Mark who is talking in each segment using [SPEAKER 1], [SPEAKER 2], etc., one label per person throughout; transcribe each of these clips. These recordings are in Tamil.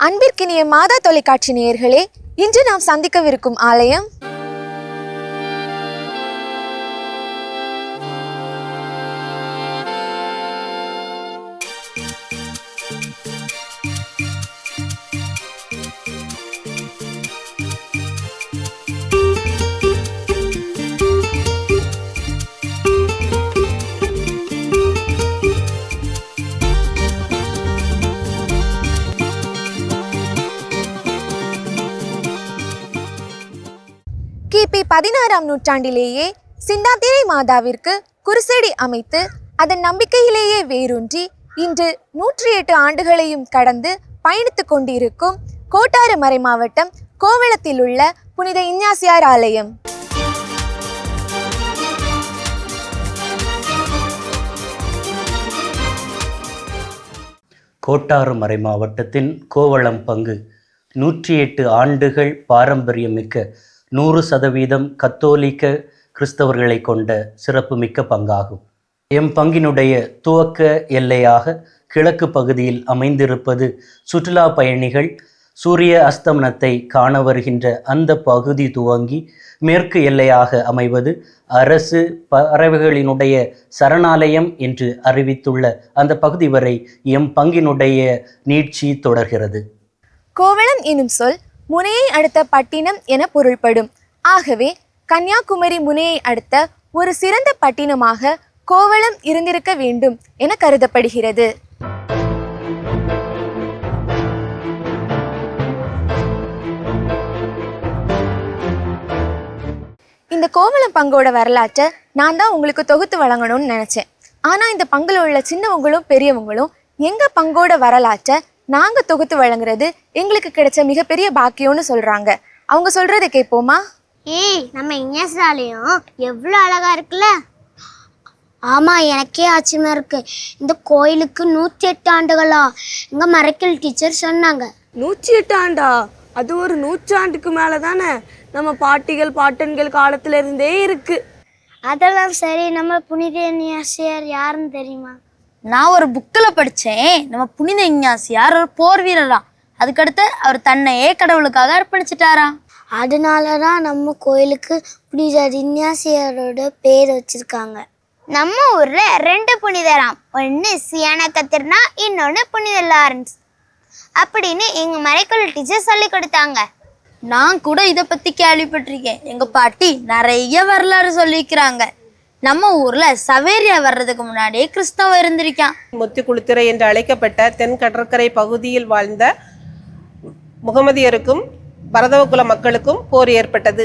[SPEAKER 1] அன்பிற்கினிய மாதா தொலைக்காட்சி நேயர்களே இன்று நாம் சந்திக்கவிருக்கும் ஆலயம் பதினாறாம் நூற்றாண்டிலேயே சிந்தாத்திரை மாதாவிற்கு குருசடி அமைத்து அதன் நம்பிக்கையிலேயே வேரூன்றி இன்று நூற்றி எட்டு ஆண்டுகளையும் கடந்து பயணித்துக் கொண்டிருக்கும் கோட்டாறு மறை மாவட்டம் கோவளத்தில் உள்ள புனித இஞ்ஞாசியார் ஆலயம்.
[SPEAKER 2] கோட்டாறு மறை மாவட்டத்தின் கோவளம் பங்கு நூற்றி எட்டு ஆண்டுகள் பாரம்பரியமிக்க நூறு சதவீதம் கத்தோலிக்க கிறிஸ்தவர்களை கொண்ட சிறப்புமிக்க பங்காகும். எம் பங்கினுடைய துவக்க எல்லையாக கிழக்கு பகுதியில் அமைந்திருப்பது சுற்றுலா பயணிகள் சூரிய அஸ்தமனத்தை காண வருகின்ற அந்த பகுதி துவங்கி மேற்கு எல்லையாக அமைவது அரசு பறவைகளினுடைய சரணாலயம் என்று அறிவித்துள்ள அந்த பகுதி வரை எம் பங்கினுடைய நீட்சி தொடர்கிறது.
[SPEAKER 1] கோவளம் எனும் சொல் முனையை அடுத்த பட்டினம் என பொருள்படும். ஆகவே கன்னியாகுமரி முனையை அடுத்த ஒரு சிறந்த பட்டினமாக கோவளம் இருந்திருக்க வேண்டும் என கருதப்படுகிறது. இந்த கோவளம் பங்கோட வரலாற்றை நான் தான் உங்களுக்கு தொகுத்து வழங்கணும்னு நினச்சேன். ஆனால் இந்த பங்கில் உள்ள சின்னவங்களும் பெரியவங்களும் எங்கள் பங்கோட வரலாற்றை நாங்கள் தொகுத்து வழங்குறது எங்களுக்கு கிடைச்ச மிகப்பெரிய பாக்கியம்னு சொல்கிறாங்க அவங்க சொல்கிறத கேட்போமா?
[SPEAKER 3] ஏய் நம்ம இஞ்ஞாசாலையும் எவ்வளோ அழகா இருக்குல்ல? ஆமா எனக்கே ஆச்சரியமா இருக்கு. இந்த கோயிலுக்கு நூத்தி எட்டு ஆண்டுகளா? எங்க மறைக்கல் டீச்சர் சொன்னாங்க.
[SPEAKER 4] நூற்றி எட்டு ஆண்டா? அது ஒரு நூற்றாண்டுக்கு மேலே தானே நம்ம பாட்டிகள் பாட்டன்கள் காலத்துல இருந்தே இருக்கு.
[SPEAKER 3] அதெல்லாம் சரி நம்ம புனித இஞ்ஞாசியார் யாருன்னு தெரியுமா?
[SPEAKER 5] நான் ஒரு புக்கில் படித்தேன் நம்ம புனித இஞ்ஞாசியார் ஒரு போர் வீரராம் அதுக்கடுத்து அவர் தன்னையே கடவுளுக்காக அர்ப்பணிச்சிட்டாராம்
[SPEAKER 3] அதனால தான் நம்ம கோயிலுக்கு புனித இஞ்ஞாசியாரோட பேர் வச்சிருக்காங்க. நம்ம ஊர்ல ரெண்டு புனிதராம். ஒன்று சியானா கத்திர்னா இன்னொன்று புனித லாரன்ஸ். அப்படின்னு எங்க மறைக்கல் டீச்சர் சொல்லி கொடுத்தாங்க.
[SPEAKER 5] நான் கூட இதை பற்றி கேள்விப்பட்டிருக்கேன். எங்கள் பாட்டி நிறைய வரலாறு சொல்லியிருக்கிறாங்க. நம்ம ஊரில் சவேரியா வர்றதுக்கு முன்னாடியே கிறிஸ்தவம் இருந்திருக்கான்.
[SPEAKER 6] முத்துக்குளித்துறை என்று அழைக்கப்பட்ட தென் கடற்கரை பகுதியில் வாழ்ந்த முகமதியருக்கும் பரதவகுல மக்களுக்கும் போர் ஏற்பட்டது.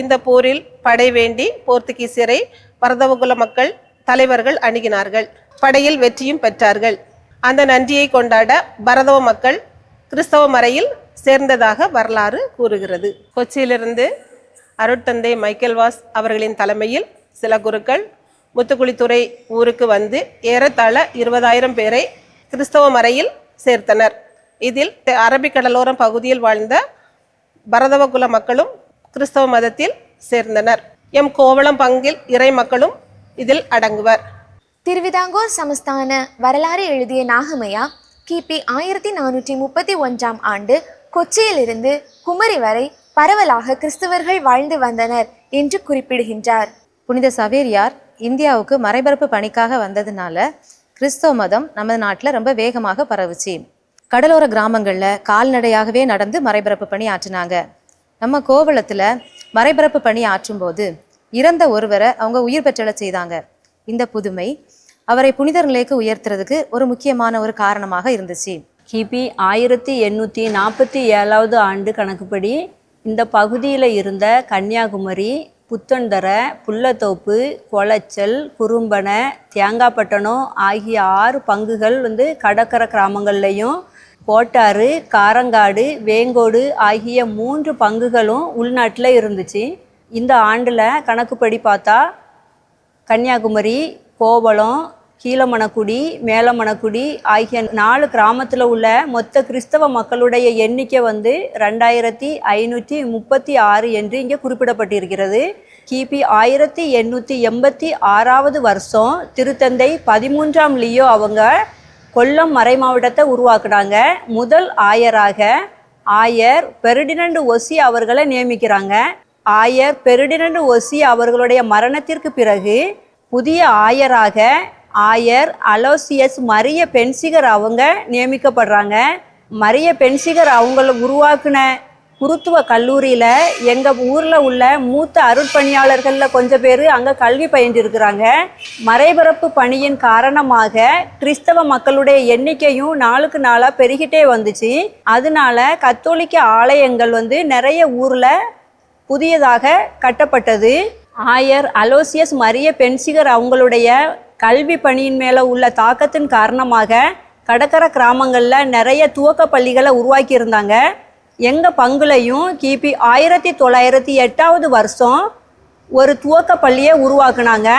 [SPEAKER 6] இந்த போரில் படை வேண்டி போர்த்துகீசியரை பரதவகுல மக்கள் தலைவர்கள் அணுகினார்கள். படையில் வெற்றியும் பெற்றார்கள். அந்த நன்றியை கொண்டாட பரதவ மக்கள் கிறிஸ்தவ மறையில் சேர்ந்ததாக வரலாறு கூறுகிறது. கொச்சியிலிருந்து அருட்தந்தை மைக்கேல் வாஸ் அவர்களின் தலைமையில் சில குருக்கள் முத்துக்குளித்துறை ஊருக்கு வந்து ஏறத்தாழ இருபதாயிரம் பேரை கிறிஸ்தவ மறையில் சேர்த்தனர். இதில் தெ- அரபிக்கடலோரம் பகுதியில் வாழ்ந்த பரதவகுல மக்களும் கிறிஸ்தவ மதத்தில் சேர்ந்தனர். எம் கோவளம் பங்கில் இறை மக்களும் இதில் அடங்குவர்.
[SPEAKER 1] திருவிதாங்கூர் சமஸ்தான வரலாறு எழுதிய நாகமையா கிபி ஆயிரத்தி நானூற்றி முப்பத்தி ஒன்றாம் ஆண்டு கொச்சியிலிருந்து குமரி வரை பரவலாக கிறிஸ்தவர்கள் வாழ்ந்து வந்தனர் என்று குறிப்பிடுகின்றார்.
[SPEAKER 7] புனித சவேரியார் இந்தியாவுக்கு மறைபரப்பு பணிக்காக வந்ததுனால கிறிஸ்தவ மதம் நம்ம நாட்டில் ரொம்ப வேகமாக பரவுச்சு. கடலோர கிராமங்களில் கால்நடையாகவே நடந்து மறைபரப்பு பணி ஆற்றினாங்க. நம்ம கோவளத்தில் மறைபரப்பு பணி ஆற்றும்போது இறந்த ஒருவரை அவங்க உயிர் பெற்றலை செய்தாங்க. இந்த புதுமை அவரை புனிதர் நிலைக்கு உயர்த்துறதுக்கு ஒரு முக்கியமான ஒரு காரணமாக இருந்துச்சு.
[SPEAKER 8] கிபி ஆயிரத்தி எண்ணூற்றி நாற்பத்தி ஏழாவது ஆண்டு கணக்குப்படி இந்த பகுதியில் இருந்த கன்னியாகுமரி புத்தன்தரை புள்ளத்தோப்பு கொளச்சல் குறும்பனை தேங்காப்பட்டணம் ஆகிய ஆறு பங்குகள் வந்து கடற்கரை கிராமங்கள்லையும் கோட்டாறு காரங்காடு வேங்கோடு ஆகிய மூன்று பங்குகளும் உள்நாட்டில் இருந்துச்சு. இந்த ஆண்டில் கணக்குப்படி பார்த்தா கன்னியாகுமரி கோவளம் கீழமணக்குடி மேலமணக்குடி ஆகிய நாலு கிராமத்தில் உள்ள மொத்த கிறிஸ்தவ மக்களுடைய எண்ணிக்கை வந்து ரெண்டாயிரத்தி ஐநூற்றி முப்பத்தி ஆறு என்று இங்கே குறிப்பிடப்பட்டிருக்கிறது. கிபி ஆயிரத்தி எண்ணூற்றி எண்பத்தி ஆறாவது வருஷம் திருத்தந்தை பதிமூன்றாம் லியோ அவங்க கொல்லம் மறை மாவட்டத்தை உருவாக்குனாங்க. முதல் ஆயராக ஆயர் பெருடினண்டு ஒசி அவர்களை நியமிக்கிறாங்க. ஆயர் பெருடினண்டு ஒசி அவர்களுடைய மரணத்திற்கு பிறகு புதிய ஆயராக ஆயர் அலோசியஸ் மரிய பென்சிகர் அவங்க நியமிக்கப்படுறாங்க. மரிய பென்சிகர் அவங்கள உருவாக்குன குருத்துவ கல்லூரியில் எங்கள் ஊரில் உள்ள மூத்த அருட்பணியாளர்களில் கொஞ்சம் பேர் அங்கே கல்வி பயின்றிருக்கிறாங்க. மறைபரப்பு பணியின் காரணமாக கிறிஸ்தவ மக்களுடைய எண்ணிக்கையும் நாளுக்கு நாளாக பெருகிட்டே வந்துச்சு. அதனால கத்தோலிக்க ஆலயங்கள் வந்து நிறைய ஊரில் புதியதாக கட்டப்பட்டது. ஆயர் அலோசியஸ் மரிய பென்சிகர் அவங்களுடைய கல்வி பணியின் மேலே உள்ள தாக்கத்தின் காரணமாக கடற்கரை கிராமங்களில் நிறைய துவக்க பள்ளிகளை உருவாக்கி இருந்தாங்க. எங்கள் பங்குலையும் கிபி ஆயிரத்தி தொள்ளாயிரத்தி எட்டாவது வருஷம் ஒரு துவக்க பள்ளியை உருவாக்குனாங்க.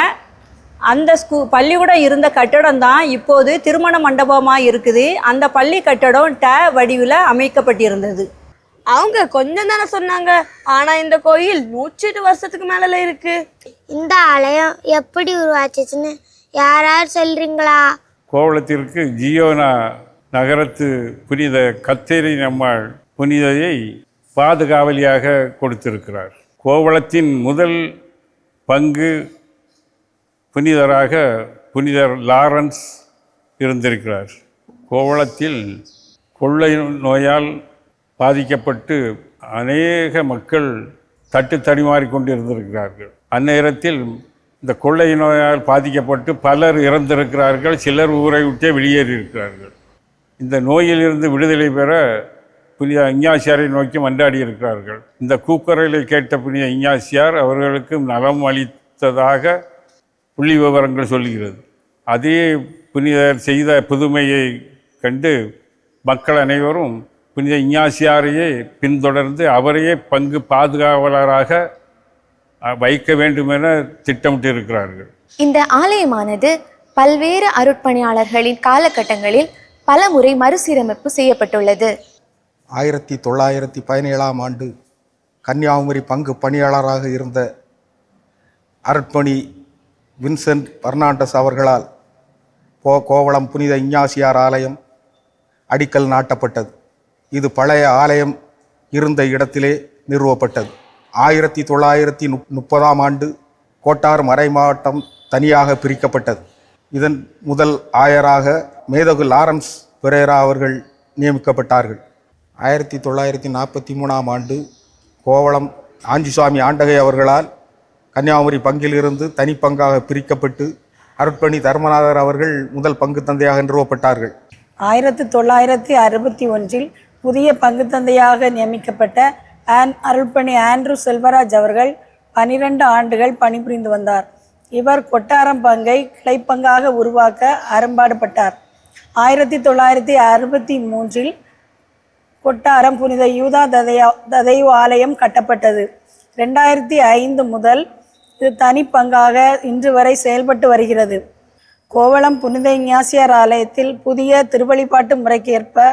[SPEAKER 8] அந்த ஸ்கூ பள்ளிக்கூடம் இருந்த கட்டடம் தான் இப்போது திருமண மண்டபமாக இருக்குது. அந்த பள்ளி கட்டடம் ட வடிவில் அமைக்கப்பட்டிருந்தது.
[SPEAKER 4] அவங்க கொஞ்சம் தானே சொன்னாங்க. ஆனா இந்த கோயில் நூற்றி எட்டு வருஷத்துக்கு மேல இருக்கு.
[SPEAKER 3] இந்த ஆலயம் எப்படி உருவாச்சுன்னு யாராவது சொல்றீங்களா?
[SPEAKER 9] கோவளத்திற்கு ஜியோனா நகரத்து புனித கத்தேரி நம்மாள் புனிதையை பாதுகாவலியாக கொடுத்திருக்கிறார். கோவளத்தின் முதல் பங்கு புனிதராக புனிதர் லாரன்ஸ் இருந்திருக்கிறார். கோவளத்தில் கொள்ளை நோயால் பாதிக்கப்பட்டு அநேக மக்கள் தட்டு தடுமாறி கொண்டிருந்திருக்கிறார்கள். அந்நேரத்தில் இந்த கொள்ளை நோயால் பாதிக்கப்பட்டு பலர் இறந்திருக்கிறார்கள் சிலர் ஊரை விட்டே வெளியேறியிருக்கிறார்கள். இந்த நோயிலிருந்து விடுதலை பெற புனித இஞ்ஞாசியாரை நோக்கி மன்றாடி இருக்கிறார்கள். இந்த கூக்குரலை கேட்ட புனித இஞ்ஞாசியார் அவர்களுக்கு நலம் அளித்ததாக புள்ளி விவரங்கள் சொல்கிறது அதே புனிதர் செய்த புதுமையை கண்டு மக்கள் அனைவரும் புனித இஞ்ஞாசியாரையே பின்தொடர்ந்து அவரையே பங்கு பாதுகாவலராக வைக்க வேண்டுமென திட்டமிட்டிருக்கிறார்கள்.
[SPEAKER 1] இந்த ஆலயமானது பல்வேறு அருட்பணியாளர்களின் காலகட்டங்களில் பலமுறை மறுசீரமைப்பு செய்யப்பட்டுள்ளது.
[SPEAKER 10] ஆயிரத்தி தொள்ளாயிரத்தி பதினேழாம் ஆண்டு கன்னியாகுமரி பங்கு பணியாளராக இருந்த அருட்பணி வின்சென்ட் பர்னாண்டஸ் அவர்களால் கோ கோவளம் புனித இஞ்ஞாசியார் ஆலயம் அடிக்கல் நாட்டப்பட்டது. இது பழைய ஆலயம் இருந்த இடத்திலே நிறுவப்பட்டது. ஆயிரத்தி தொள்ளாயிரத்தி முப் முப்பதாம் ஆண்டு கோட்டார் மறை மாவட்டம் தனியாக பிரிக்கப்பட்டது. இதன் முதல் ஆயராக மேதகு லாரன்ஸ் பெரேரா அவர்கள் நியமிக்கப்பட்டார்கள். ஆயிரத்தி தொள்ளாயிரத்தி நாற்பத்தி மூணாம் ஆண்டு கோவளம் ஆஞ்சிசுவாமி ஆண்டகை அவர்களால் கன்னியாகுமரி பங்கிலிருந்து தனிப்பங்காக பிரிக்கப்பட்டு அருட்பணி தர்மநாதர் அவர்கள் முதல் பங்கு தந்தையாக நிறுவப்பட்டார்கள்.
[SPEAKER 11] ஆயிரத்தி தொள்ளாயிரத்தி அறுபத்தி ஒன்றில் புதிய பங்குத்தந்தையாக நியமிக்கப்பட்ட ஆன் அருள்பணி ஆண்ட்ரூ செல்வராஜ் அவர்கள் பனிரெண்டு ஆண்டுகள் பணிபுரிந்து வந்தார். இவர் கொட்டாரம் பங்கை கிளைப்பங்காக உருவாக்க அரும்பாடுபட்டார் ஆயிரத்தி தொள்ளாயிரத்தி அறுபத்தி மூன்றில் கொட்டாரம் புனித யூதா ததையா ததைவு ஆலயம் கட்டப்பட்டது. ரெண்டாயிரத்தி ஐந்து முதல் இது தனி பங்காக இன்று வரை செயல்பட்டு வருகிறது. கோவளம் புனித இஞ்ஞாசியார் ஆலயத்தில் புதிய திருவழிபாட்டு முறைக்கு ஏற்ப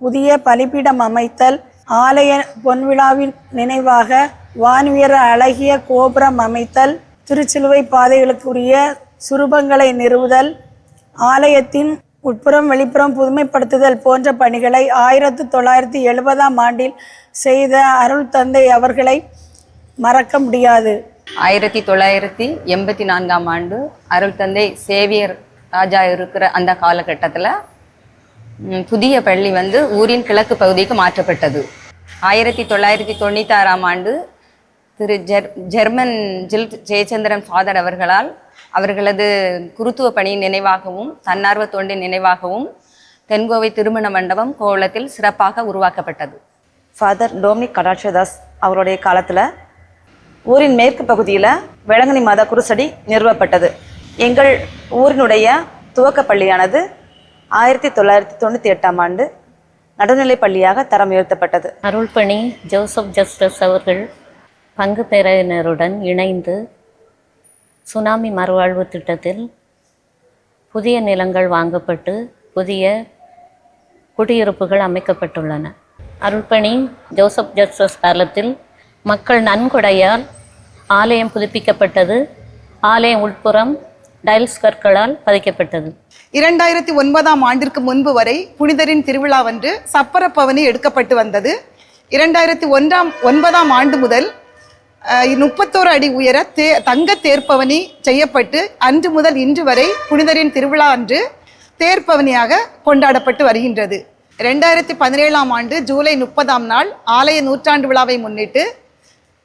[SPEAKER 11] புதிய பலிப்பீடம் அமைத்தல் ஆலய பொன்விழாவின் நினைவாக வானுயர அழகிய கோபுரம் அமைத்தல் திருச்சிலுவை பாதைகளுக்குரிய சுரூபங்களை நிறுவுதல் ஆலயத்தின் உட்புறம் வெளிப்புறம் புதுமைப்படுத்துதல் போன்ற பணிகளை ஆயிரத்து தொள்ளாயிரத்தி எழுபதாம் ஆண்டில் செய்த அருள் தந்தை அவர்களை மறக்க முடியாது.
[SPEAKER 12] ஆயிரத்தி தொள்ளாயிரத்தி எண்பத்தி நான்காம் ஆண்டு அருள் தந்தை சேவியர் ராஜா இருக்கிற அந்த காலகட்டத்தில் புதிய பள்ளி வந்து ஊரின் கிழக்கு பகுதிக்கு மாற்றப்பட்டது. ஆயிரத்தி தொள்ளாயிரத்தி தொண்ணூத்தாறாம் ஆண்டு திரு ஜெர் ஜெர்மன் ஜில் ஜெயச்சந்திரன் ஃபாதர் அவர்களால் அவர்களது குருத்துவ பணியின் நினைவாகவும் தன்னார்வ தொண்டின் நினைவாகவும் தென்கோவை திருமண மண்டபம் கோலத்தில் சிறப்பாக உருவாக்கப்பட்டது.
[SPEAKER 13] ஃபாதர் டோமினிக் கடாட்சதாஸ் அவருடைய காலத்தில் ஊரின் மேற்கு பகுதியில் வேளங்கனி மாதா குருசடி நிறுவப்பட்டது. எங்கள் ஊரினுடைய துவக்க பள்ளியானது ஆயிரத்தி தொள்ளாயிரத்தி தொண்ணூற்றி எட்டாம் ஆண்டு நடுநிலைப் பள்ளியாக தரம் உயர்த்தப்பட்டது
[SPEAKER 14] அருள்பணி ஜோசப் ஜஸ்டஸ் அவர்கள் பங்கு பெறையினருடன் இணைந்து சுனாமி மறுவாழ்வு திட்டத்தில் புதிய நிலங்கள் வாங்கப்பட்டு புதிய குடியிருப்புகள் அமைக்கப்பட்டுள்ளன. அருள்பணி ஜோசப் ஜஸ்டஸ் காலத்தில் மக்கள் நன்கொடையால் ஆலயம் புதுப்பிக்கப்பட்டது. ஆலயம் உட்புறம்
[SPEAKER 15] டைல்ஸ் கற்களால் பதிக்கப்பட்டது.
[SPEAKER 16] இரண்டாயிரத்தி ஒன்பதாம் ஆண்டிற்கு முன்பு வரை புனிதரின் திருவிழாவன்று சப்பரப்பவனி எடுக்கப்பட்டு வந்தது. இரண்டாயிரத்தி ஒன்றாம் ஒன்பதாம் ஆண்டு முதல் முப்பத்தோரு அடி உயர தே தங்க தேர்ப்பவனி செய்யப்பட்டு அன்று முதல் இன்று வரை புனிதரின் திருவிழா அன்று தேர்ப்பவனியாக கொண்டாடப்பட்டு வருகின்றது. ரெண்டாயிரத்தி பதினேழாம் ஆண்டு ஜூலை முப்பதாம் நாள் ஆலய நூற்றாண்டு விழாவை முன்னிட்டு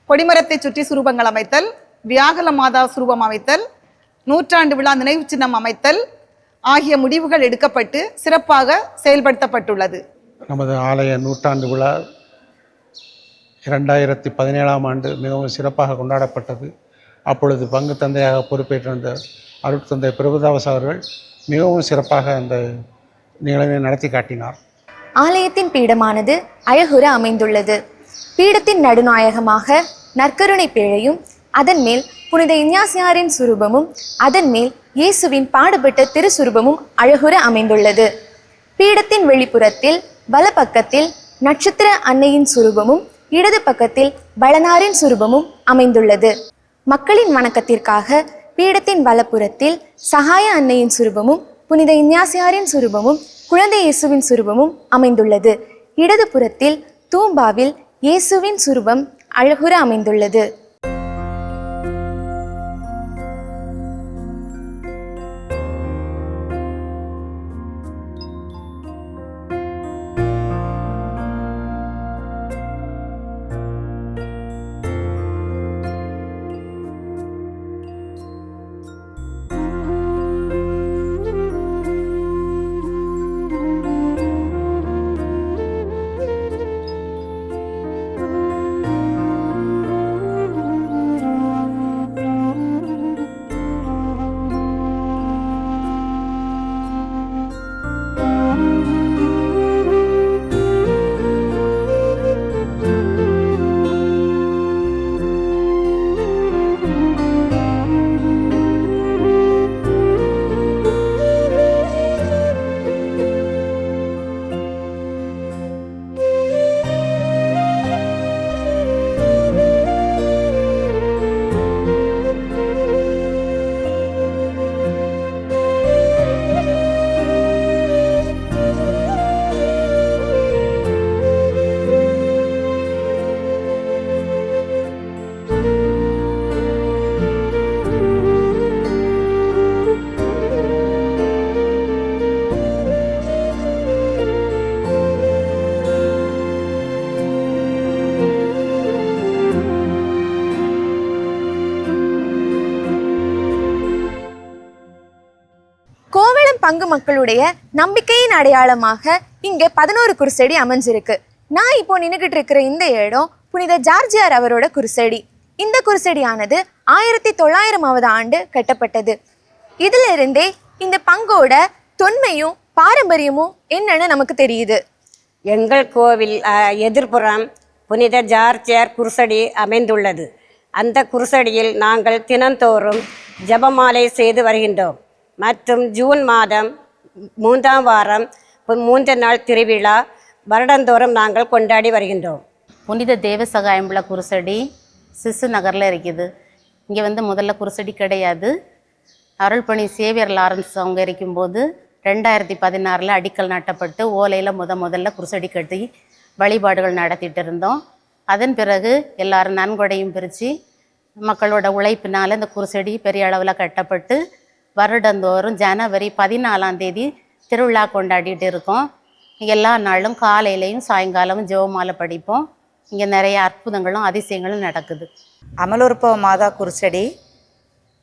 [SPEAKER 16] கொடிமரத்தை சுற்றி சுரூபங்கள் அமைத்தல் வியாகல மாதா சுரூபம் அமைத்தல் நூற்றாண்டு விழா நினைவு சின்னம் அமைத்தல் ஆகிய முடிவுகள் எடுக்கப்பட்டு சிறப்பாக செயல்படுத்தப்பட்டுள்ளது.
[SPEAKER 17] நமது ஆலய நூற்றாண்டு விழா இரண்டாயிரத்தி பதினேழாம் ஆண்டு மிகவும் சிறப்பாக கொண்டாடப்பட்டது. அப்பொழுது பங்கு தந்தையாக பொறுப்பேற்றிருந்த அருட்தந்தை பிரபுதாஸ் அவர்கள் மிகவும் சிறப்பாக அந்த நிகழ்வை நடத்தி காட்டினார்.
[SPEAKER 1] ஆலயத்தின் பீடமானது அழகுற அமைந்துள்ளது. பீடத்தின் நடுநாயகமாக நற்கருணை பேழையும் அதன் மேல் புனித இஞ்ஞாசியாரின் சுரூபமும் அதன் மேல் இயேசுவின் பாடுபட்ட திருசுரூபமும் அழகுற அமைந்துள்ளது. பீடத்தின் வெளிப்புறத்தில் வலப்பக்கத்தில் நட்சத்திர அன்னையின் சுரூபமும் இடது பக்கத்தில் பலனாரின் சுரூபமும் அமைந்துள்ளது. மக்களின் வணக்கத்திற்காக பீடத்தின் வலப்புறத்தில் சகாய அன்னையின் சுரூபமும் புனித இஞ்ஞாசியாரின் சுரூபமும் குழந்தை இயேசுவின் சுரூபமும் அமைந்துள்ளது. இடது புறத்தில் தூம்பாவில் இயேசுவின் சுரூபம் அழகுற அமைந்துள்ளது. பங்கு மக்களுடைய நம்பிக்கையின் அடையாளமாக இங்கே பதினோரு குருசடி அமைஞ்சிருக்கு. நான் இப்போ நின்றுகிட்டு இருக்கிற இந்த இடம் புனித ஜார்ஜியார் அவரோட குருசடி. இந்த குருசடியானது ஆயிரத்தி தொள்ளாயிரமாவது ஆண்டு கட்டப்பட்டது. இதுல இருந்தே இந்த பங்கோட தொன்மையும் பாரம்பரியமும் என்னன்னு நமக்கு தெரியுது.
[SPEAKER 18] எங்கள் கோவில் அஹ், எதிர்ப்புறம் புனித ஜார்ஜியார் குருசடி அமைந்துள்ளது. அந்த குருசடியில் நாங்கள் தினந்தோறும் ஜெபமாலை செய்து வருகின்றோம். மற்றும் ஜூன் மாதம் மூன்றாம் வாரம் மூன்று நாள் திருவிழா வருடந்தோறும் நாங்கள் கொண்டாடி வருகின்றோம்.
[SPEAKER 15] புனித தேவ சகாயம்புல குருசடி சிசு நகரில் இருக்குது. இங்கே வந்து முதல்ல குருசடி கிடையாது. அருள்பணி சேவியர் லாரன்ஸ் அவங்க இருக்கும்போது ரெண்டாயிரத்தி பதினாறில் அடிக்கல் நாட்டப்பட்டு ஓலையில் முத முதல்ல குருசடி கட்டி வழிபாடுகள் நடத்திட்டு இருந்தோம். அதன் பிறகு எல்லாரும் நன்கொடையும் பிரித்து மக்களோட உழைப்பினால் இந்த குருசடி பெரிய அளவில் கட்டப்பட்டு வருடந்தோறும் ஜனவரி பதினாலாம் தேதி திருவிழா கொண்டாடிட்டு இருக்கோம். எல்லா நாளும் காலையிலையும் சாயங்காலமும் ஜெவமாலை படிப்போம். இங்கே நிறைய அற்புதங்களும் அதிசயங்களும் நடக்குது.
[SPEAKER 19] அமலோற்பவ மாதா குருசடி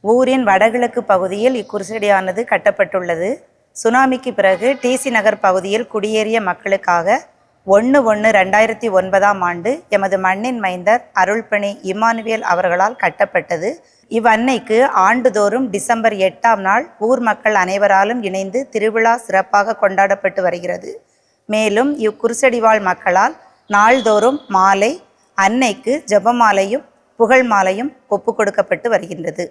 [SPEAKER 19] ஊரின் வடகிழக்கு பகுதியில் இக்குருசடியானது கட்டப்பட்டுள்ளது. சுனாமிக்கு பிறகு டிசி நகர் பகுதியில் குடியேறிய மக்களுக்காக ஒன்று ஒன்று ரெண்டாயிரத்தி ஒன்பதாம் ஆண்டு எமது மண்ணின் மைந்தர் அருள்பணி இமானுவேல் அவர்களால் கட்டப்பட்டது. இவ்வன்னைக்கு ஆண்டுதோறும் டிசம்பர் எட்டாம் நாள் ஊர் மக்கள் அனைவராலும் இணைந்து திருவிழா சிறப்பாக கொண்டாடப்பட்டு வருகிறது. மேலும் இக்குருசடிவாழ் மக்களால் நாள்தோறும் மாலை அன்னைக்கு ஜபமாலையும் புகழ் மாலையும் ஒப்பு கொடுக்கப்பட்டு வருகின்றது.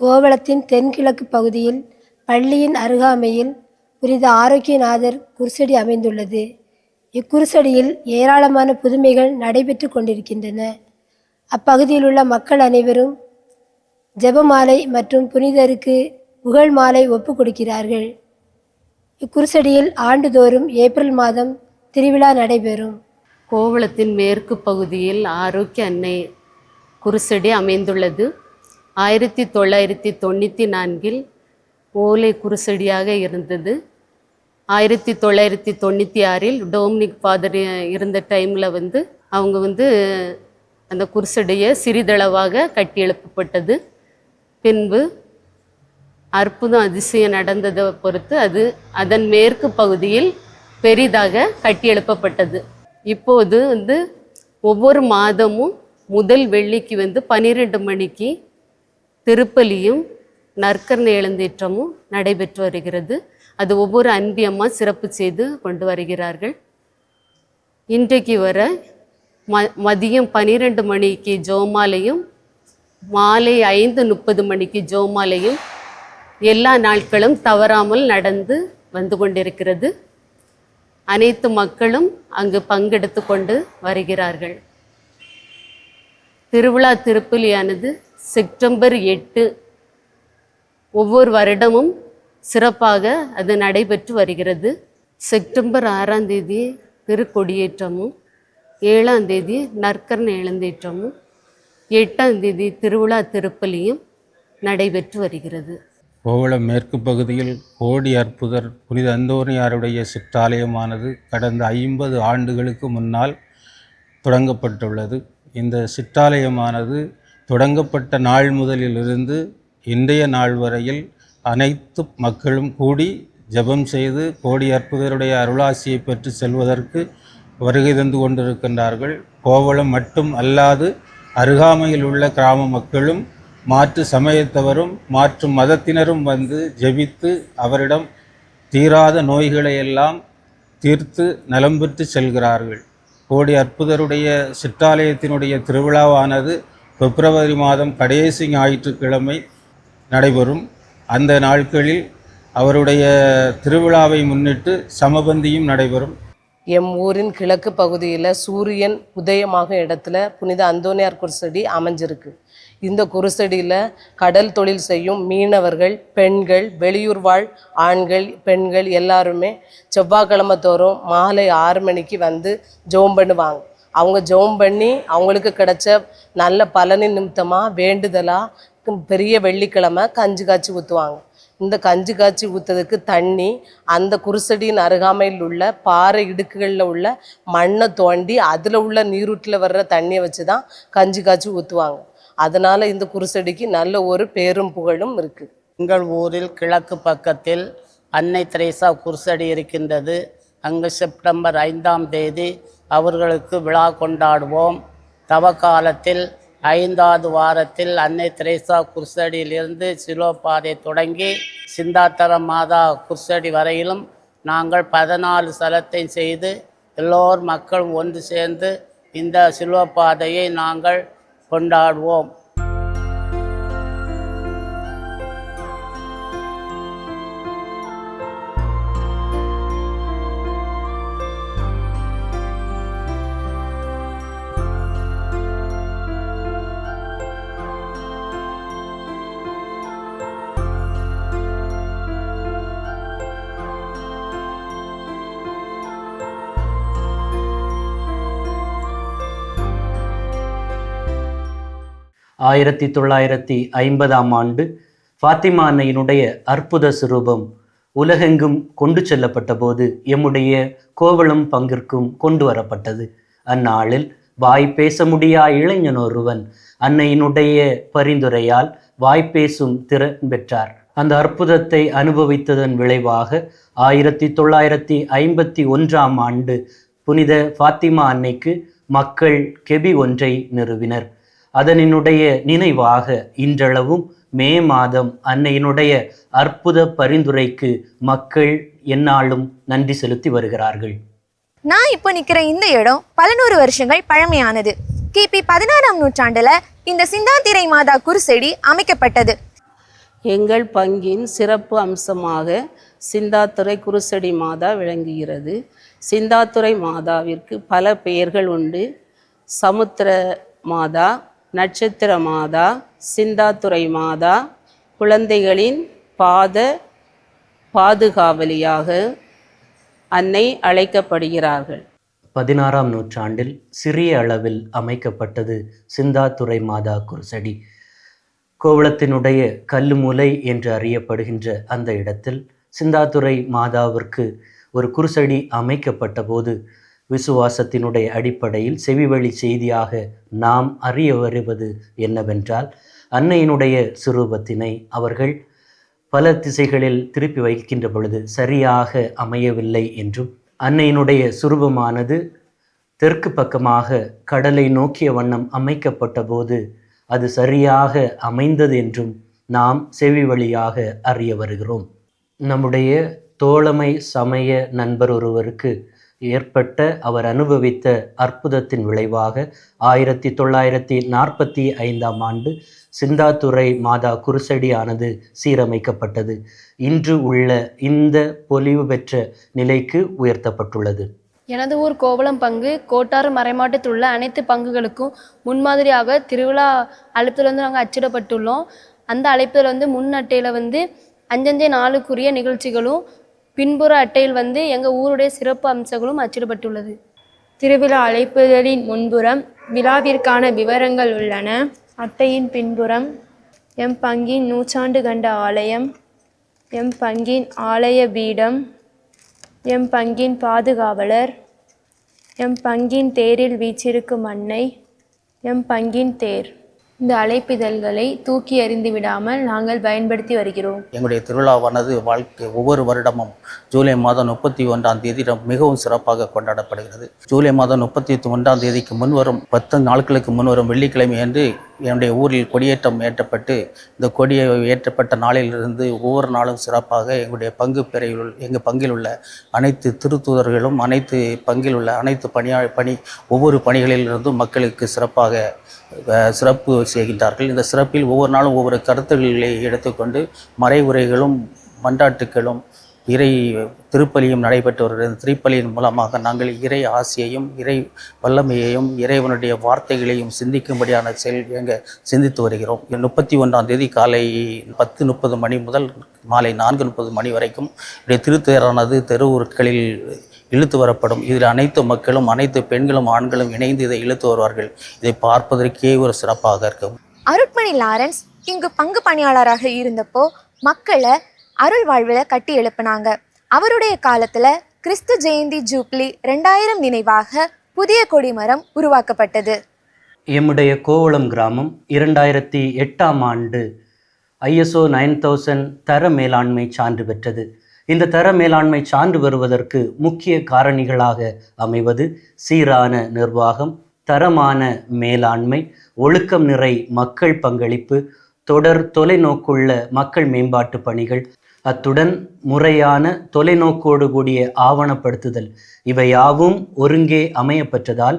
[SPEAKER 20] கோவளத்தின் தென்கிழக்கு பகுதியில் பள்ளியின் அருகாமையில் புனித ஆரோக்கியநாதர் குருசடி அமைந்துள்ளது. இக்குருசடியில் ஏராளமான புதுமைகள் நடைபெற்று கொண்டிருக்கின்றன. அப்பகுதியில் உள்ள மக்கள் அனைவரும் ஜெபமாலை மற்றும் புனிதருக்கு புகழ் மாலை ஒப்பு கொடுக்கிறார்கள். இக்குருசடியில் ஆண்டுதோறும் ஏப்ரல் மாதம் திருவிழா நடைபெறும்.
[SPEAKER 14] கோவளத்தின் மேற்கு பகுதியில் ஆரோக்கிய அன்னை குருசடி அமைந்துள்ளது. ஆயிரத்தி தொள்ளாயிரத்தி தொண்ணூற்றி நான்கில் ஓலை குருசடியாக இருந்தது. ஆயிரத்தி தொள்ளாயிரத்தி தொண்ணூற்றி ஆறில் டோம்னிக் ஃபாதர் இருந்த டைமில் வந்து அவங்க வந்து அந்த குருசடியை சிறிதளவாக கட்டி எழுப்பப்பட்டது பின்பு அற்புதம் அதிசயம் நடந்ததை பொறுத்து அது அதன் மேற்கு பகுதியில் பெரிதாக கட்டி எழுப்பப்பட்டது இப்போது வந்து ஒவ்வொரு மாதமும் முதல் வெள்ளிக்கு வந்து பன்னிரெண்டு மணிக்கு திருப்பலியும் நற்கரணை எழுந்தேற்றமும் நடைபெற்று வருகிறது. அது ஒவ்வொரு அன்பியம்மா சிறப்பு செய்து கொண்டு வருகிறார்கள். இன்றைக்கு வர ம மதியம் பன்னிரெண்டு மணிக்கு ஜோமாலையும் மாலை ஐந்து முப்பது மணிக்கு ஜோமாலையும் எல்லா நாட்களும் தவறாமல் நடந்து வந்து கொண்டிருக்கிறது. அனைத்து மக்களும் அங்கு பங்கெடுத்து கொண்டு வருகிறார்கள். திருவிழா திருப்பலியானது செப்டம்பர் எட்டு ஒவ்வொரு வருடமும் சிறப்பாக அது நடைபெற்று வருகிறது. செப்டம்பர் ஆறாம் தேதி திருக்கொடியேற்றமும் ஏழாம் தேதி நற்கரணை எழுந்தேற்றமும் எட்டாம் தேதி திருவிழா திருப்பலியும் நடைபெற்று வருகிறது.
[SPEAKER 21] கோவளம் மேற்கு பகுதியில் கோடி அற்புதர் புனித அந்தோனியாருடைய சிற்றாலயமானது கடந்த ஐம்பது ஆண்டுகளுக்கு முன்னால் தொடங்கப்பட்டுள்ளது. இந்த சிற்றாலயமானது தொடங்கப்பட்ட நாள் முதலிலிருந்து இன்றைய நாள் வரையில் அனைத்து மக்களும் கூடி ஜெபம் செய்து கோடி அற்புதருடைய அருளாசியை பெற்று செல்வதற்கு வருகை தந்து கொண்டிருக்கின்றார்கள். கோவளம் மட்டும் அல்லாது அருகாமையில் உள்ள கிராம மக்களும் மாற்று சமயத்தவரும் மாற்று மதத்தினரும் வந்து ஜெபித்து அவரிடம் தீராத நோய்களை எல்லாம் தீர்த்து நலம் பெற்று செல்கிறார்கள். கோடி அற்புதருடைய சிற்றாலயத்தினுடைய திருவிழாவானது பிப்ரவரி மாதம் கடைசி ஞாயிற்றுக்கிழமை நடைபெறும். அந்த நாட்களில் அவருடைய திருவிழாவை முன்னிட்டு சமபந்தியும் நடைபெறும்.
[SPEAKER 22] எம் ஊரின் கிழக்கு பகுதியில் சூரியன் உதயமாக இடத்துல புனித அந்தோனியார் குருசடி அமைஞ்சிருக்கு. இந்த குருசடியில் கடல் தொழில் செய்யும் மீனவர்கள் பெண்கள் வெளியூர் வாழ் ஆண்கள் பெண்கள் எல்லாருமே செவ்வாய்க்கிழமை தோறும் மாலை ஆறு மணிக்கு வந்து ஜெபம் பண்ணுவாங்க. அவங்க ஜெபம் பண்ணி அவங்களுக்கு கிடைச்ச நல்ல பலனின் நிமித்தமாக வேண்டுதலாக பெரிய வெள்ளிக்கிழமை கஞ்சி காய்ச்சி ஊற்றுவாங்க இந்த கஞ்சி காய்ச்சி ஊற்றுறதுக்கு தண்ணி அந்த குருசடியின் அருகாமையில் உள்ள பாறை இடுக்குகளில் உள்ள மண்ணை தோண்டி அதில் உள்ள நீரூட்டில் வர்ற தண்ணியை வச்சு தான் கஞ்சி காய்ச்சி ஊற்றுவாங்க அதனால் இந்த குருசடிக்கு நல்ல ஒரு பேரும் புகழும் இருக்குது
[SPEAKER 23] எங்கள் ஊரில் கிழக்கு பக்கத்தில் அன்னை திரேசா குருசடி இருக்கின்றது. அங்கு செப்டம்பர் ஐந்தாம் தேதி அவர்களுக்கு விழா கொண்டாடுவோம். தவ காலத்தில் ஐந்தாவது வாரத்தில் அன்னை தெரேசா குருசடியிலிருந்து சிலோபாதை தொடங்கி சிந்தாத்தர மாதா குர்சடி வரையிலும் நாங்கள் பதினாலு சலத்தை செய்து எல்லோர் மக்களும் ஒன்று சேர்ந்து இந்த சிலுவப்பாதையை நாங்கள் கொண்டாடுவோம்.
[SPEAKER 2] ஆயிரத்தி தொள்ளாயிரத்தி ஐம்பதாம் ஆண்டு ஃபாத்திமா அன்னையினுடைய அற்புத சுரூபம் உலகெங்கும் கொண்டு செல்லப்பட்ட போது எம்முடைய கோவளம் பங்கிற்கும் கொண்டு வரப்பட்டது. அந்நாளில் வாய் பேச முடியா இளைஞன் ஒருவன் அன்னையினுடைய பரிந்துரையால் வாய்ப்பேசும் திறன் பெற்றார். அந்த அற்புதத்தை அனுபவித்ததன் விளைவாக ஆயிரத்தி தொள்ளாயிரத்தி ஐம்பத்தி ஒன்றாம் ஆண்டு புனித ஃபாத்திமா அன்னைக்கு மக்கள் கெபி ஒன்றை நிறுவினர். அதனினுடைய நினைவாக இன்றளவும் மே மாதம் அன்னையினுடைய அற்புத பரிந்துரைக்கு மக்கள் எந்நாளும் நன்றி செலுத்தி வருகிறார்கள்.
[SPEAKER 1] நான் இப்போ நிற்கிற இந்த இடம் பல நூறு வருஷங்கள் பழமையானது. கிபி பதினாறாம் நூற்றாண்டுல இந்த சிந்தாத்திரை மாதா குருசெடி அமைக்கப்பட்டது.
[SPEAKER 24] எங்கள் பங்கின் சிறப்பு அம்சமாக சிந்தாத்துறை குருசடி மாதா விளங்குகிறது. சிந்தாத்துறை மாதாவிற்கு பல பெயர்கள் உண்டு. சமுத்திர மாதா நட்சத்திர மாதா சிந்தாத்துறை மாதா குழந்தைகளின் பாத பாதுகாவலியாக அன்னை அழைக்கப்படுகிறார்கள்.
[SPEAKER 2] பதினாறாம் நூற்றாண்டில் சிறிய அளவில் அமைக்கப்பட்டது சிந்தாத்துறை மாதா குருசடி. கோவளத்தினுடைய கல்லுமுலை என்று அறியப்படுகின்ற அந்த இடத்தில் சிந்தாத்துறை மாதாவிற்கு ஒரு குருசடி அமைக்கப்பட்ட போது விசுவாசத்தினுடைய அடிப்படையில் செவிவழி செய்தியாக நாம் அறிய வருவது என்னவென்றால் அன்னையினுடைய சுரூபத்தினை அவர்கள் பல திசைகளில் திருப்பி வைக்கின்ற பொழுது சரியாக அமையவில்லை என்றும் அன்னையினுடைய சுரூபமானது தெற்கு பக்கமாக கடலை நோக்கிய வண்ணம் அமைக்கப்பட்ட போது அது சரியாக அமைந்தது என்றும் நாம் செவி வழியாக அறிய வருகிறோம். நம்முடைய தோழமை சமய நண்பர் ஒருவருக்கு ஏற்பட்ட அவர் அனுபவித்த அற்புதத்தின் விளைவாக ஆயிரத்தி தொள்ளாயிரத்தி நாற்பத்தி ஐந்தாம் ஆண்டு சிந்தாத்துறை மாதா குருசடியானது சீரமைக்கப்பட்டது. இன்று உள்ள இந்த பொலிவு பெற்ற நிலைக்கு உயர்த்தப்பட்டுள்ளது.
[SPEAKER 25] எனது ஊர் கோவளம் பங்கு கோட்டாறு மறைமாட்டத்தில் உள்ள அனைத்து பங்குகளுக்கும் முன்மாதிரியாக திருவிழா அழைப்பில் வந்து நாங்கள் அச்சிடப்பட்டுள்ளோம். அந்த அழைப்பில் வந்து முன் அட்டையில் வந்து அஞ்சஞ்சே நாளுக்குரிய நிகழ்ச்சிகளும் பின்புற அட்டையில் வந்து எங்கள் ஊருடைய சிறப்பு அம்சங்களும் அச்சிடப்பட்டுள்ளது.
[SPEAKER 26] திருவிழா அழைப்புதலின் முன்புறம் விழாவிற்கான விவரங்கள் உள்ளன. அட்டையின் பின்புறம் எம் பங்கின் நூற்றாண்டு கண்ட ஆலயம் எம் பங்கின் ஆலய பீடம் எம் பங்கின் பாதுகாவலர் எம் பங்கின் தேரில் வீச்சிருக்கும் அன்னை எம் பங்கின் தேர். இந்த அழைப்பிதழ்களை தூக்கி எறிந்து விடாமல் நாங்கள் பயன்படுத்தி வருகிறோம்.
[SPEAKER 27] எங்களுடைய திருவிழாவானது வாழ்க்கை ஒவ்வொரு வருடமும் ஜூலை மாதம் முப்பத்தி ஒன்றாம் தேதி மிகவும் சிறப்பாக கொண்டாடப்படுகிறது. ஜூலை மாதம் முப்பத்தி ஒன்றாம் தேதிக்கு முன்வரும் பத்து நாட்களுக்கு முன்வரும் வெள்ளிக்கிழமை அன்று என்னுடைய ஊரில் கொடியேற்றம் ஏற்றப்பட்டு இந்த கொடியை ஏற்றப்பட்ட நாளிலிருந்து ஒவ்வொரு நாளும் சிறப்பாக எங்களுடைய பங்கு பிரிவில் எங்கள் பங்கில் உள்ள அனைத்து திருத்தூதர்களும் அனைத்து பங்கில் உள்ள அனைத்து பணியா பணி ஒவ்வொரு பணிகளிலிருந்தும் மக்களுக்கு சிறப்பாக சிறப்பு செய்கின்றார்கள். இந்த சிறப்பில் ஒவ்வொரு நாளும் ஒவ்வொரு கருத்துக்களை எடுத்துக்கொண்டு மறைவுரைகளும் மன்றாட்டுக்களும் இறை திருப்பலியும் நடைபெற்று வருகிறது. திருப்பலியின் மூலமாக நாங்கள் இறை ஆசையையும் இறை வல்லமையையும் இறைவனுடைய வார்த்தைகளையும் சிந்திக்கும்படியான செயல் எங்க சிந்தித்து வருகிறோம். முப்பத்தி ஒன்றாம் தேதி காலை பத்து முப்பது மணி முதல் மாலை நான்கு முப்பது மணி வரைக்கும் திருத்தேரானது தெருவூர்களில் இழுத்து வரப்படும். இதில் அனைத்து மக்களும் அனைத்து பெண்களும் ஆண்களும் இணைந்து இதை இழுத்து வருவார்கள். இதை பார்ப்பதற்கே ஒரு சிறப்பாக இருக்கும்.
[SPEAKER 1] அருட்மணி லாரன்ஸ் இங்கு பங்கு பணியாளராக இருந்தப்போ மக்களை அருள் வாழ்வில் கட்டி எழுப்பினாங்க. அவருடைய காலத்தில் கிறிஸ்து ஜெயந்தி ஜூப்ளி ரெண்டாயிரம் நினைவாக புதிய கொடிமரம் உருவாக்கப்பட்டது.
[SPEAKER 2] எம்முடைய கோவளம் கிராமம் இரண்டாயிரத்தி எட்டாம் ஆண்டு ஐஎஸ்ஓ நைன் தௌசண்ட் தர மேலாண்மை சான்று பெற்றது. இந்த தர மேலாண்மை சான்று பெறுவதற்கு முக்கிய காரணிகளாக அமைவது சீரான நிர்வாகம் தரமான மேலாண்மை ஒழுக்கம் நிறை மக்கள் பங்களிப்பு தொடர் தொலைநோக்குள்ள மக்கள் மேம்பாட்டு பணிகள் அத்துடன் முறையான தொலைநோக்கோடு கூடிய ஆவணப்படுத்துதல். இவையாவும் ஒருங்கே அமையப்பெற்றதால்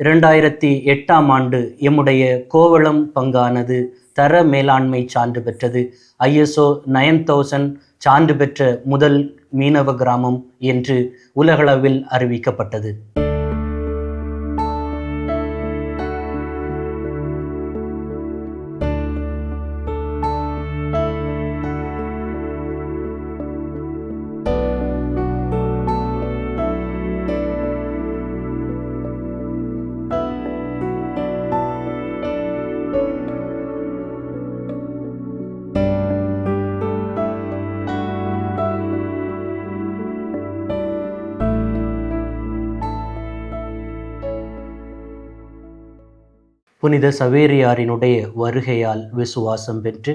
[SPEAKER 2] இரண்டாயிரத்தி எட்டாம் ஆண்டு எம்முடைய கோவளம் பங்கானது தர மேலாண்மை சான்று பெற்றது. ஐஎஸ்ஓ நயன் தௌசண்ட் சான்று பெற்ற முதல் மீனவ கிராமம் என்று உலகளவில் அறிவிக்கப்பட்டது. புனித சவேரியாரினுடைய வருகையால் விசுவாசம் பெற்று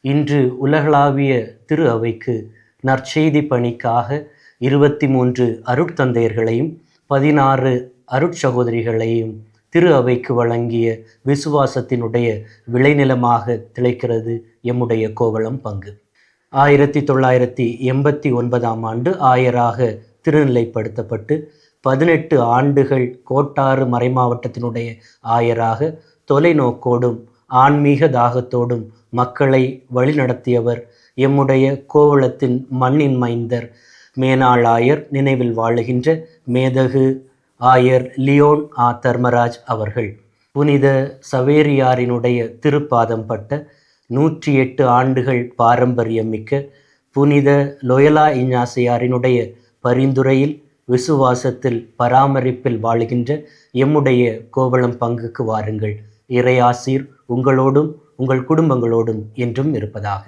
[SPEAKER 2] இன்று உலகளாவிய திரு அவைக்கு நற்செய்தி பணிக்காக இருபத்தி மூன்று அருட்தந்தையர்களையும் பதினாறு அருட்சகோதரிகளையும் திரு அவைக்கு வழங்கிய விசுவாசத்தினுடைய விளைநிலமாக திளைக்கிறது எம்முடைய கோவளம் பங்கு. ஆயிரத்தி தொள்ளாயிரத்தி எண்பத்தி ஒன்பதாம் ஆண்டு ஆயராக திருநிலைப்படுத்தப்பட்டு பதினெட்டு ஆண்டுகள் கோட்டாறு மறைமாவட்டத்தினுடைய ஆயராக தொலைநோக்கோடும் ஆன்மீக தாகத்தோடும் மக்களை வழிநடத்தியவர் எம்முடைய கோவளத்தின் மண்ணின் மைந்தர். மேனாளாயர் நினைவில் வாழுகின்ற மேதகு ஆயர் லியோன் ஆ. தர்மராஜ் அவர்கள். புனித சவேரியாரினுடைய திருப்பாதம் பட்ட நூற்றி எட்டு ஆண்டுகள் பாரம்பரியம் மிக்க புனித லொயலா இஞ்ஞாசியாரினுடைய பரிந்துரையில் விசுவாசத்தில் பராமரிப்பில் வாழுகின்ற எம்முடைய கோவளம் பங்குக்கு வாருங்கள். இறையாசீர் உங்களோடும் உங்கள் குடும்பங்களோடும் என்றும் இருப்பதாக.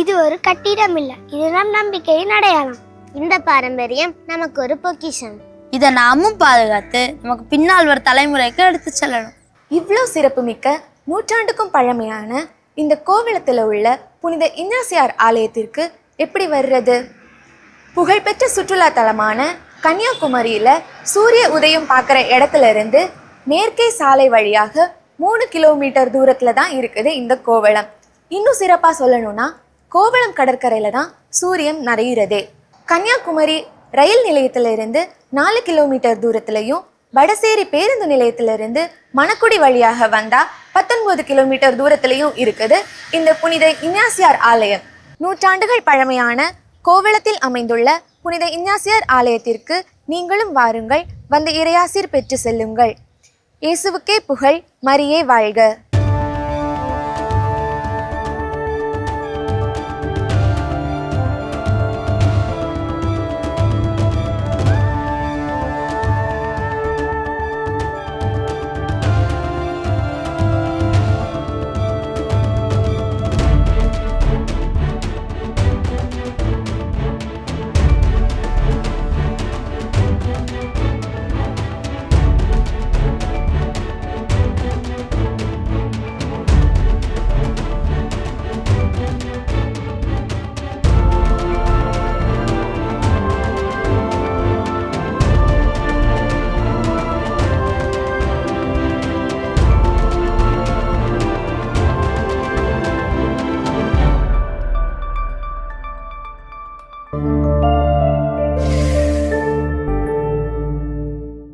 [SPEAKER 3] இது ஒரு கட்டிடம் இல்லை இது நம் நம்பிக்கையின் அடையாளம். இந்த பாரம்பரியம் நமக்கு ஒரு பொக்கிஷம்.
[SPEAKER 28] இதை நாமும் பாதுகாத்து நமக்கு பின்னால் வர தலைமுறைக்கு எடுத்து செல்லணும்.
[SPEAKER 1] இவ்வளோ சிறப்புமிக்க நூற்றாண்டுக்கும் பழமையான இந்த கோவிலத்தில் உள்ள புனித இன்னாசியார் ஆலயத்திற்கு எப்படி வர்றது? புகழ்பெற்ற சுற்றுலா தலமான கன்னியாகுமரியில் சூரிய உதயம் பார்க்குற இடத்துல இருந்து மேற்கே சாலை வழியாக மூணு கிலோமீட்டர் தூரத்தில் தான் இருக்குது இந்த கோவளம். இன்னும் சிறப்பாக சொல்லணும்னா கோவளம் கடற்கரையில் தான் சூரியன் மறைகிறதே கன்னியாகுமரி ரயில் நிலையத்திலிருந்து நாலு கிலோமீட்டர் தூரத்திலையும் வடசேரி பேருந்து நிலையத்திலிருந்து மணக்குடி வழியாக வந்தா பத்தொன்பது கிலோமீட்டர் தூரத்திலையும் இருக்குது. இந்த புனித இன்னாசியார் ஆலயம். நூற்றாண்டுகள் பழமையான கோவளத்தில் அமைந்துள்ள புனித இன்னாசியார் ஆலயத்திற்கு நீங்களும் வாருங்கள். வந்து இறையாசிர் பெற்று செல்லுங்கள். இயேசுவுக்கே புகழ் மரியே வாழ்க.